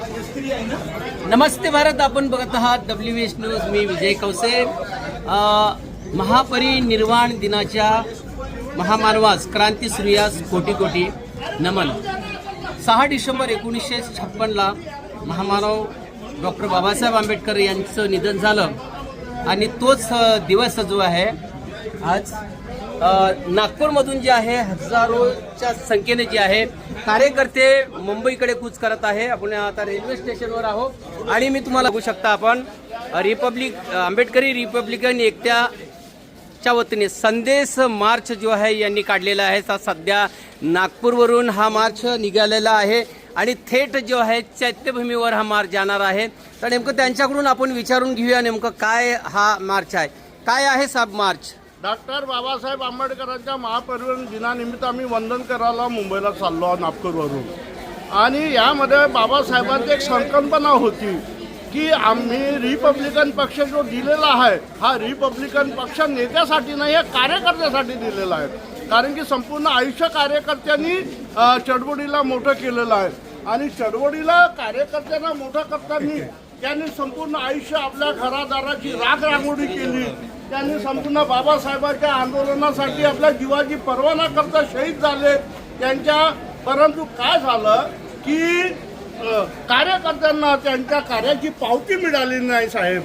नमस्ते भारत आपण बघत आहात डब्ल्यू एस न्यूज मी विजय कवसे महापरिनिर्वाण दिनाच्या महामानवास क्रांती सूर्यास कोटी कोटी नमन. सहा डिसेंबर एकोणीसशे छप्पनला महामानव डॉक्टर बाबासाहेब आंबेडकर यांचं निधन झालं. आणि तोच दिवस जो आहे आज नागपूरमधून जे आहे हजारोच्या संख्येने जे आहे कार्यकर्ते मुंबईकडे कूच करत आहे. आपण आता रेल्वे स्टेशनवर आहोत. आणि मी तुम्हाला बघू शकता आपण रिपब्लिक आंबेडकरी रिपब्लिकन एकट्याच्या वतीने संदेश मार्च जो आहे यांनी काढलेला आहे. सा सध्या नागपूरवरून हा मार्च निघालेला आहे. आणि थेट जो आहे चैत्यभूमीवर हा मार्च जाणार आहे. तर नेमकं त्यांच्याकडून आपण विचारून घेऊया नेमकं काय हा मार्च आहे. काय आहे साब मार्च? डॉक्टर बाबासाहेब आंबेडकरांच्या महापरिवहन दिनानिमित्त आम्ही वंदन करायला मुंबईला चाललो आहोत नागपूरवरून. आणि यामध्ये बाबासाहेबांची एक संकल्पना होती की आम्ही रिपब्लिकन पक्ष जो दिलेला आहे हा रिपब्लिकन पक्ष नेत्यासाठी नाही या कार्यकर्त्यासाठी दिलेला आहे. कारण की संपूर्ण आयुष्य कार्यकर्त्यांनी अ, चळवळीला मोठं केलेलं आहे. आणि चळवळीला कार्यकर्त्यांना मोठं करताना त्यांनी संपूर्ण आयुष्य आपल्या घरादाराची राग रांगोळी केली. त्यांनी संपूर्ण बाबासाहेबांच्या आंदोलनासाठी आपल्या जीवाची पर्वा न करता शहीद झाले. त्यांच्या परंतु काय झालं की कार्यकर्त्यांना त्यांच्या कार्याची पावती मिळाली नाही साहेब.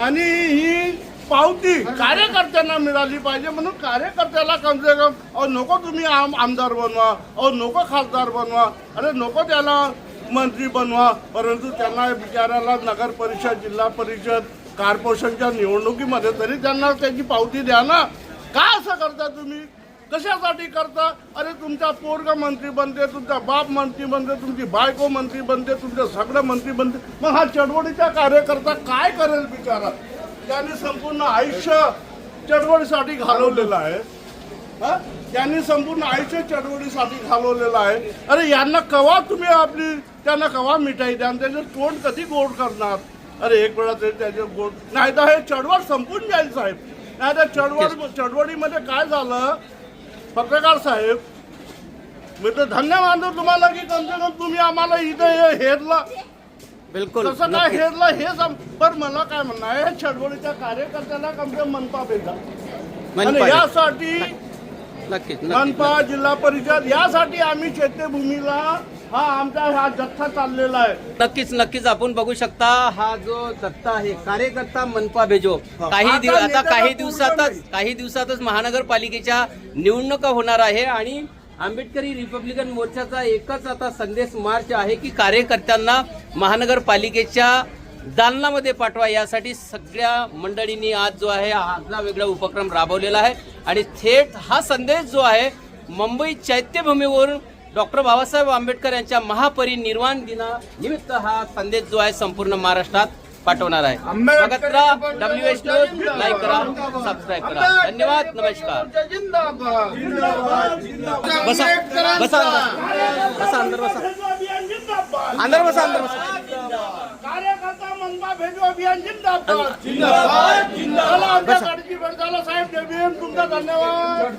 आणि ही पावती कार्यकर्त्यांना मिळाली पाहिजे म्हणून कार्यकर्त्याला कम से कम अहो नको तुम्ही आम आमदार बनवा. अहो नको खासदार बनवा. अरे नको त्याला मंत्री बनवा परंतु त्यांना बिचाराला नगर परिषद जिल्हा परिषद कार्पोरेशनच्या निवडणुकीमध्ये तरी त्यांना त्याची पावती द्या ना. का असं करता तुम्ही? कशासाठी करता? अरे तुमचा पोरग मंत्री बनते तुमचा बाप मंत्री बनते तुमची बायको मंत्री बनते तुमचे सगळं मंत्री बनते. मग हा चळवळीचा कार्यकर्ता काय करेल बिचारा? त्यांनी संपूर्ण आयुष्य चळवळीसाठी घालवलेलं आहे. त्यांनी संपूर्ण आयुष्य चळवळीसाठी घालवलेलं आहे. अरे यांना कवा तुम्ही आपली त्यांना कवा मिठाई द्या? आणि त्याचं तोंड कधी गोड करणार? अरे एक वेळा तरी त्याचे गोड नाही तर हे चळवळ संपून जाईल साहेब. नाही तर चळवळ चळवळीमध्ये काय झालं? पत्रकार साहेब मी तर धन्य मानतो तुम्हाला की कम से कम तुम्ही आम्हाला इथं हे हेरला. बिलकुल तसं काय. हेरलं हे सम पण मला काय म्हणणं आहे? हे चळवळीच्या कार्यकर्त्याला कम से कम मनपा भेटा. यासाठी नक्कीच मनपा जिल्हा परिषद यासाठी आम्ही चैत्यभूमीला हा आमचा हा जथ्था चाललेला आहे. नक्कीच नक्कीच. आपण बघू शकता हा जो दत्ता आहे कार्यकर्ता मनपा भेजो काही आता दिवस आता काही दिवसातच. काही दिवसातच महानगरपालिकेच्या निवडणुका होणार आहे आणि आंबेडकरी रिपब्लिकन मोर्चाचा एकच आता संदेश मार्च आहे की कार्यकर्त्यांना महानगरपालिकेच्या दालनामध्ये पाठवा. यासाठी सगळ्या मंडळींनी आज जो आहे हा आगळा वेगळा उपक्रम राबवलेला आहे. आणि थेट हा संदेश जो आहे मुंबई चैत्यभूमीवरून डॉक्टर बाबासाहेब आंबेडकर यांच्या महापरिनिर्वाण दिना निमित्त हा संदेश जो आहे संपूर्ण महाराष्ट्रात पाठवणार आहे. बघत राहा. डब्ल्यू एच न्यूज लाईक करा सबस्क्राईब करा. धन्यवाद. नमस्कार. बसा. बसा. बसा अंदर बसा. अंदर बसा अंदर बसा. कार्यकर्ता मनपा भेजो अभियान जिंदाबाद जिंदाबाद चला आमच्या गाडीची वेळ झाला साहेब जय भीम तुमचा धन्यवाद